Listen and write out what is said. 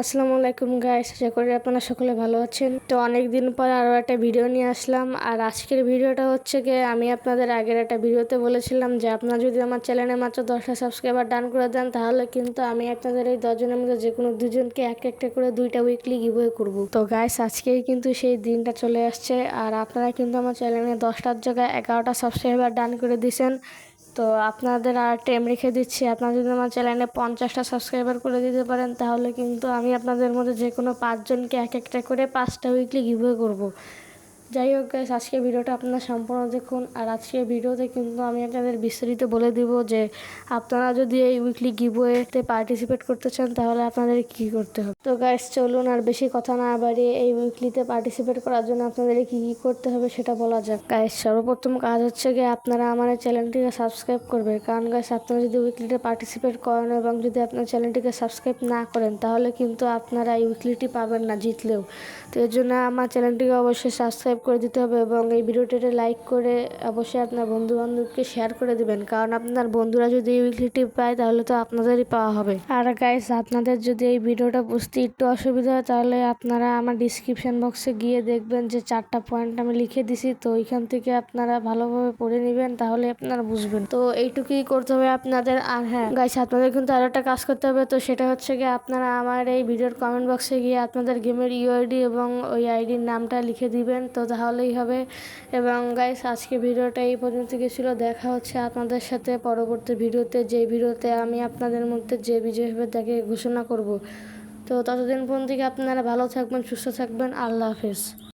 আসসালামু আলাইকুম গাইস আশা করি আপনারা সকলে ভালো আছেন। তো অনেক দিন পর আরও একটা ভিডিও নিয়ে আসলাম। আর আজকের ভিডিওটা হচ্ছে গিয়ে আমি আপনাদের আগের একটা ভিডিওতে বলেছিলাম যে, আপনারা যদি আমার চ্যানেলে মাত্র দশটা সাবস্ক্রাইবার ডান করে দেন, তাহলে কিন্তু আমি আপনাদের এই দশজনের মধ্যে যে কোনো দুজনকে এক একটা করে দুইটা উইকলি গিভওয়ে করব। তো গাইস আজকেই কিন্তু সেই দিনটা চলে আসছে। আর আপনারা কিন্তু আমার চ্যানেলে দশটার জায়গায় এগারোটা সাবস্ক্রাইবার ডান করে দিয়েছেন। তো আপনাদের আর টাইম রেখে দিচ্ছি। আপনারা যদি আমার চ্যানেলে পঞ্চাশটা সাবস্ক্রাইবার করে দিতে পারেন, তাহলে কিন্তু আমি আপনাদের মধ্যে যে কোনো পাঁচজনকে এক একটা করে পাঁচটা উইকলি গিভওয়ে করব। যাই হোক গাইস আজকে ভিডিওটা আপনারা সম্পূর্ণ দেখুন। আর আজকে ভিডিওতে কিন্তু আমি আপনাদের বিস্তারিত বলে দিব যে, আপনারা যদি এই উইকলি গিভওয়েতে পার্টিসিপেট করতে চান, তাহলে আপনাদের কি করতে হবে? তো গাইস চলুন আর বেশি কথা না বাড়িয়ে এই উইকলিতে পার্টিসিপেট করার জন্য আপনাদের কি কি করতে হবে সেটা বলা যাক। গাইস সর্বপ্রথম কাজ হচ্ছে গিয়ে আপনারা আমার চ্যানেলটিকে সাবস্ক্রাইব করবেন। কারণ গাইস আপনারা যদি উইকলিতে পার্টিসিপেট করেন এবং যদি আপনার চ্যানেলটিকে সাবস্ক্রাইব না করেন, তাহলে কিন্তু আপনারা এই উইকলিটি পাবেন না জিতলেও। তো এর জন্য আমার চ্যানেলটিকে অবশ্যই সাবস্ক্রাইব করে দিতে হবে এবং এই ভিডিওটিতে লাইক করে অবশ্যই আপনার বন্ধু বান্ধবকে শেয়ার করে দিবেন। কারণ আপনার বন্ধুরা যদি এই উইকলিটি পায়, তাহলে তো আপনাদেরই পাওয়া হবে। আর গাইস আপনাদের যদি এই ভিডিওটা বুঝতে একটু অসুবিধা হয়, তাহলে আপনারা আমার ডিসক্রিপশন বক্সে গিয়ে দেখবেন যে চারটা পয়েন্ট আমি লিখে দিছি। তো ওইখান থেকে আপনারা ভালোভাবে পড়ে নেবেন, তাহলে আপনারা বুঝবেন। তো এইটুকুই করতে হবে আপনাদের। আর হ্যাঁ গাইস আপনাদের কিন্তু আরও একটা কাজ করতে হবে। তো সেটা হচ্ছে গিয়ে আপনারা আমার এই ভিডিওর কমেন্ট বক্সে গিয়ে আপনাদের গেমের ইউআইডি এবং ওই আইডির নামটা লিখে দিবেন। তো তাহলেই হবে। এবং গাইস আজকে ভিডিওটা এই পর্যন্ত গেছিল। দেখা হচ্ছে আপনাদের সাথে পরবর্তী ভিডিওতে। যে ভিডিওতে আমি আপনাদের মধ্যে যে বিজয় হবে তাকে ঘোষণা করব। তো ততদিন পর্যন্ত আপনারা ভালো থাকবেন, সুস্থ থাকবেন। আল্লাহ হাফেজ।